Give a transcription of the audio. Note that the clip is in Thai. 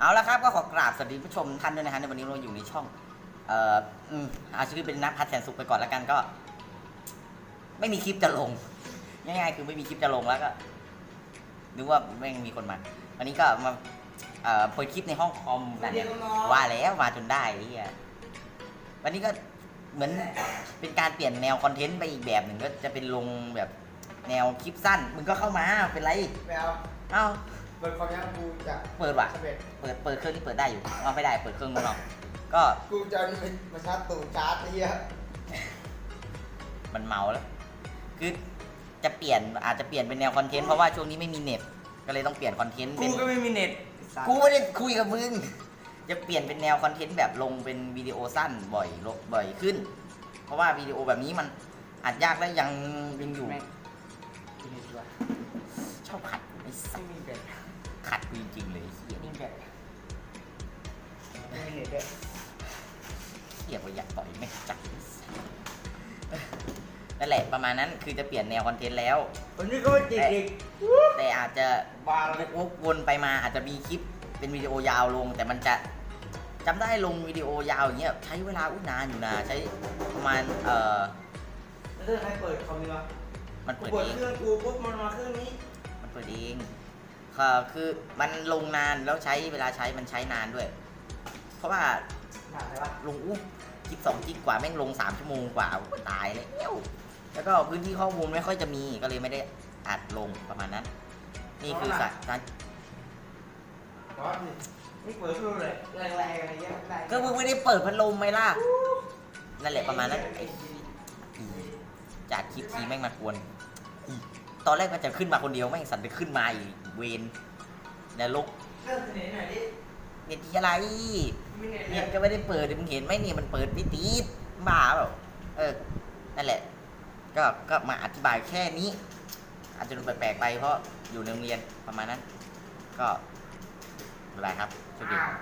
เอาละครับก็ขอกราบสวัสดีผู้ชมท่านด้วยนะฮะในวันนี้เราอยู่ในช่อง เอ่ออืมเอาชื่อเป็นนักพัฒแสนสุขไปก่อนแล้วกันก็ ไม่มีคลิปจะลงง่ายๆคือไม่มีคลิปจะลงแล้วก็นึกว่าแม่งมีคนมาวันนี้ก็มา เอ่อเปิดคลิปในห้องคอมกันเนี่ยว่าแล้วมาจนได้ไอ้เฮียวันนี้ก็เหมือนเป็นการเปลี่ยนแนวคอนเทนต์ไปอีกแบบหนึ่งก็จะเป็นลงแบบแนวคลิปสั้น มึงก็เข้ามาเป็นไรไม่เอาเอ้าเปิดความยากกูจะเปิดว่ะสำเร็จเปิดเปิดเครื่องที่เปิดได้อยู่เอาไม่ได้เปิดเครื่องนู้นเอาก็กูจะเอานี่มาชาร์จตูดชาร์จไอ้เหี้ยมันเมาแล้วคือจะเปลี่ยนอาจจะเปลี่ยนเป็นแนวคอนเทนต์เพราะว่าช่วงนี้ไม่มีเน็ต ก็เลยต้องเปลี่ยนคอนเทนต์กูเป็นก็ไม่มีเน็ตกูไม่ได้คุยกับมึงจะเปลี่ยนเป็นแนวคอนเทนต์แบบลงเป็นวิดีโอสั้นบ่อยลงบ่อยขึ้น เพราะว่าวิดีโอแบบนี้มันอัดยากและยังยังอยู่แม่งมีเน็ตด้วยชอบขัดไอ้สัไม่สมีแบตขัดกูจริงๆเลยเฮียไม่นี่มีแบตไม่มีเน็ตด้วยเฮียว่าอยากต่อยไม่งจัด นั่นแหละประมาณนั้นคือจะเปลี่ยนแนวคอนเทนต์แล้ววันนี้ก็ไม่ติดอีกแต่อาจจะบาร์เลวยกวกวนไปมาอาจจะมีคลิปเป็นวิดีโอยาวลง แต่มันจะจำได้ลงวิดีโอยาวอย่างเงี้ยใช้เวลาอุ้ยนานอยู่นะใช้ประมาณเอ่อแล้วถ้าใครเปิดคอมนี่วะมันกูเปิดเปิดเองเครื่องกูปุ๊บมันมาเครื่องนี้ มันเปิดเองค่ะคือมันลงนานแล้วใช้เวลาใช้มันใช้นานด้วย เพราะว่าหนาอะไรวะลงอู้คลิปสองคลิปกว่าแม่งลงสามชั่วโมงกว่าอุ๊ยตายเลยเอ้ว แล้วก็พื้นที่ข้อมูลไม่ค่อยจะมีก็เลยไม่ได้อัดลงประมาณนั้น นี่คือสถานร้อนนี่นี่เปิดเครื่องเลยแรงๆอะไรเงี้ยแรงก็มึงไม่ได้เปิดพัดลมไหมล่ะนั่นแหละประมาณนั้นไอ้อีจากคลิปทีแม่งมากวนอีตอนแรกมันจะขึ้นมาคนเดียวแม่งสันจะขึ้นมาอีกเวนนรกเครื่องเสน่ห์หน่อยดิเน็ตที่อะไรมีเน็ตเน็เนี่ตยก็ไม่ได้เปิดมึงเห็นไหมนี่มันเปิดไม่ติดบ้าเปล่าเออนั่นแหละ ก็ก็มาอธิบายแค่นี้ อาจจะดูแปลกๆไปเพราะอยู่ในโรงเรียนประมาณนั้น ก็อะไรครับสวัสดีครั